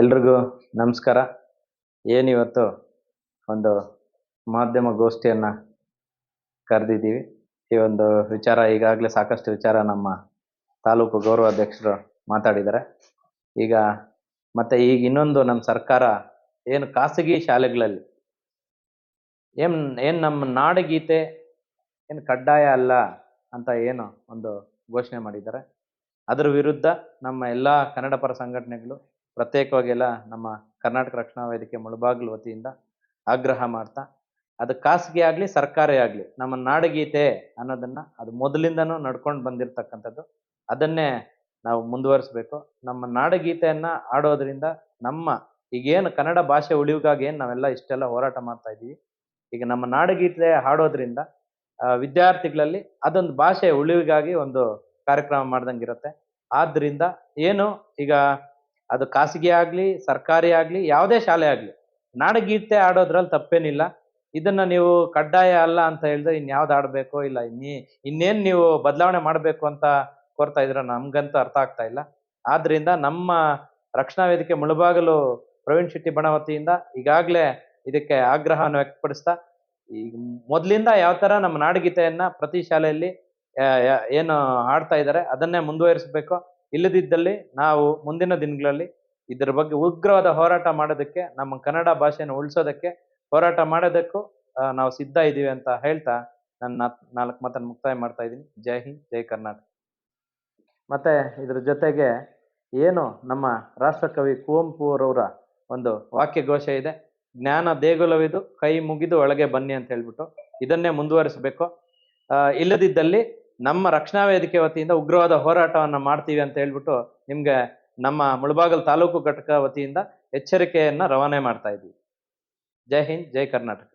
ಎಲ್ರಿಗೂ ನಮಸ್ಕಾರ. ಏನಿವತ್ತು ಒಂದು ಮಾಧ್ಯಮ ಗೋಷ್ಠಿಯನ್ನು ಕರೆದಿದ್ದೀವಿ. ಈ ಒಂದು ವಿಚಾರ ಈಗಾಗಲೇ ಸಾಕಷ್ಟು ವಿಚಾರ ನಮ್ಮ ತಾಲೂಕು ಗೌರವಾಧ್ಯಕ್ಷರು ಮಾತಾಡಿದ್ದಾರೆ. ಈಗ ಮತ್ತೆ ಈಗ ಇನ್ನೊಂದು ನಮ್ಮ ಸರ್ಕಾರ ಏನು ಖಾಸಗಿ ಶಾಲೆಗಳಲ್ಲಿ ಏನ್, ಏನು ನಮ್ಮ ನಾಡಗೀತೆ ಏನು ಕಡ್ಡಾಯ ಅಲ್ಲ ಅಂತ ಏನು ಒಂದು ಘೋಷಣೆ ಮಾಡಿದ್ದಾರೆ. ಅದರ ವಿರುದ್ಧ ನಮ್ಮ ಎಲ್ಲ ಕನ್ನಡ ಪರ ಸಂಘಟನೆಗಳು ಪ್ರತ್ಯೇಕವಾಗಿ ಎಲ್ಲ ನಮ್ಮ ಕರ್ನಾಟಕ ರಕ್ಷಣಾ ವೇದಿಕೆ ಮುಳಬಾಗಿಲು ವತಿಯಿಂದ ಆಗ್ರಹ ಮಾಡ್ತಾ, ಅದು ಖಾಸಗಿ ಆಗಲಿ, ಸರ್ಕಾರಿ ಆಗಲಿ, ನಮ್ಮ ನಾಡಗೀತೆ ಅನ್ನೋದನ್ನ ಅದು ಮೊದಲಿಂದನೂ ನಡ್ಕೊಂಡು ಬಂದಿರತಕ್ಕಂಥದ್ದು, ಅದನ್ನೇ ನಾವು ಮುಂದುವರಿಸಬೇಕು. ನಮ್ಮ ನಾಡಗೀತೆಯನ್ನು ಆಡೋದ್ರಿಂದ ನಮ್ಮ ಈಗೇನು ಕನ್ನಡ ಭಾಷೆ ಉಳಿವಿಗಾಗಿ ಏನು ನಾವೆಲ್ಲ ಇಷ್ಟೆಲ್ಲ ಹೋರಾಟ ಮಾಡ್ತಾ ಇದ್ದೀವಿ, ಈಗ ನಮ್ಮ ನಾಡಗೀತೆ ಹಾಡೋದ್ರಿಂದ ವಿದ್ಯಾರ್ಥಿಗಳಲ್ಲಿ ಅದೊಂದು ಭಾಷೆ ಉಳಿವಿಗಾಗಿ ಒಂದು ಕಾರ್ಯಕ್ರಮ ಮಾಡ್ದಂಗಿರುತ್ತೆ. ಆದ್ದರಿಂದ ಏನು ಈಗ ಅದು ಖಾಸಗಿ ಆಗಲಿ, ಸರ್ಕಾರಿ ಆಗಲಿ, ಯಾವುದೇ ಶಾಲೆ ಆಗಲಿ, ನಾಡಗೀತೆ ಆಡೋದ್ರಲ್ಲಿ ತಪ್ಪೇನಿಲ್ಲ. ಇದನ್ನ ನೀವು ಕಡ್ಡಾಯ ಅಲ್ಲ ಅಂತ ಹೇಳಿದ್ರೆ ಇನ್ಯಾವ್ದು ಆಡಬೇಕು ಇಲ್ಲ, ಇನ್ನೇ, ಇನ್ನೇನ್ ನೀವು ಬದಲಾವಣೆ ಮಾಡಬೇಕು ಅಂತ ಕೋರ್ತಾ ಇದ್ರೆ ನಮ್ಗಂತೂ ಅರ್ಥ ಆಗ್ತಾ ಇಲ್ಲ. ಆದ್ರಿಂದ ನಮ್ಮ ರಕ್ಷಣಾ ವೇದಿಕೆ ಮುಳುಬಾಗಲು ಪ್ರವೀಣ್ ಶೆಟ್ಟಿ ಬಣವತಿಯಿಂದ ಈಗಾಗಲೇ ಇದಕ್ಕೆ ಆಗ್ರಹವನ್ನು ವ್ಯಕ್ತಪಡಿಸ್ತಾ ಈಗ ಮೊದಲಿಂದ ಯಾವ ತರ ನಮ್ಮ ನಾಡಗೀತೆಯನ್ನು ಪ್ರತಿ ಶಾಲೆಯಲ್ಲಿ ಏನು ಹಾಡ್ತಾ ಇದ್ದಾರೆ ಅದನ್ನೇ ಮುಂದುವರಿಸಬೇಕು. ಇಲ್ಲದಿದ್ದಲ್ಲಿ ನಾವು ಮುಂದಿನ ದಿನಗಳಲ್ಲಿ ಇದರ ಬಗ್ಗೆ ಉಗ್ರವಾದ ಹೋರಾಟ ಮಾಡೋದಕ್ಕೆ, ನಮ್ಮ ಕನ್ನಡ ಭಾಷೆಯನ್ನು ಉಳಿಸೋದಕ್ಕೆ ಹೋರಾಟ ಮಾಡೋದಕ್ಕೂ ನಾವು ಸಿದ್ಧ ಇದ್ದೀವಿ ಅಂತ ಹೇಳ್ತಾ ನನ್ನ ನಾಲ್ಕು ಮಾತನ್ನು ಮುಕ್ತಾಯ ಮಾಡ್ತಾ ಇದ್ದೀನಿ. ಜೈ ಹಿಂದ್, ಜೈ ಕರ್ನಾಟಕ. ಮತ್ತೆ ಇದ್ರ ಜೊತೆಗೆ ಏನು ನಮ್ಮ ರಾಷ್ಟ್ರಕವಿ ಕುವೆಂಪು ಅವರವರ ಒಂದು ವಾಕ್ಯಘೋಷ ಇದೆ, ಜ್ಞಾನ ದೇಗುಲವಿದು, ಕೈ ಮುಗಿದು ಒಳಗೆ ಬನ್ನಿ ಅಂತ ಹೇಳ್ಬಿಟ್ಟು ಇದನ್ನೇ ಮುಂದುವರಿಸಬೇಕು. ಇಲ್ಲದಿದ್ದಲ್ಲಿ ನಮ್ಮ ರಕ್ಷಣಾ ವೇದಿಕೆ ವತಿಯಿಂದ ಉಗ್ರವಾದ ಹೋರಾಟವನ್ನು ಮಾಡ್ತೀವಿ ಅಂತ ಹೇಳ್ಬಿಟ್ಟು ನಿಮ್ಗೆ ನಮ್ಮ ಮುಳಬಾಗಲ್ ತಾಲೂಕು ಘಟಕ ವತಿಯಿಂದ ಎಚ್ಚರಿಕೆಯನ್ನ ರವಾನೆ ಮಾಡ್ತಾ ಇದ್ದೀವಿ. ಜೈ ಹಿಂದ್, ಜೈ ಕರ್ನಾಟಕ.